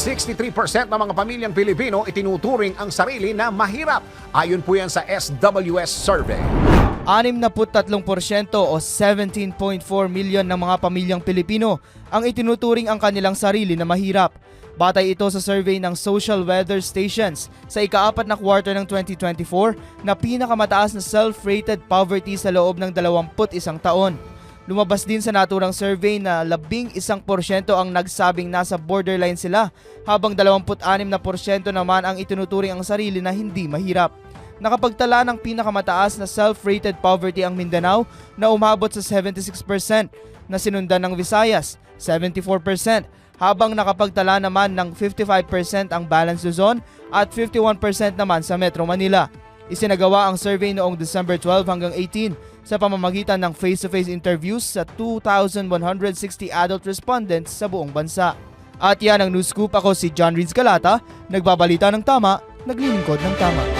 63% ng mga pamilyang Pilipino itinuturing ang sarili na mahirap. Ayon po yan sa SWS survey. 63% o 17.4 milyon ng mga pamilyang Pilipino ang itinuturing ang kanilang sarili na mahirap. Batay ito sa survey ng Social Weather Stations sa ikaapat na quarter ng 2024 na pinakamataas na self-rated poverty sa loob ng 21 taon. Lumabas din sa naturang survey na 11% ang nagsabing nasa borderline sila habang 26% naman ang itinuturing ang sarili na hindi mahirap. Nakapagtala ng pinakamataas na self-rated poverty ang Mindanao na umabot sa 76% na sinundan ng Visayas, 74%, habang nakapagtala naman ng 55% ang Balance Luzon at 51% naman sa Metro Manila. Isinagawa ang survey noong December 12 hanggang 18 sa pamamagitan ng face-to-face interviews sa 2,160 adult respondents sa buong bansa. At yan ang news scoop ako si John Reeds Calata, nagbabalita ng tama, naglilingkod ng tama.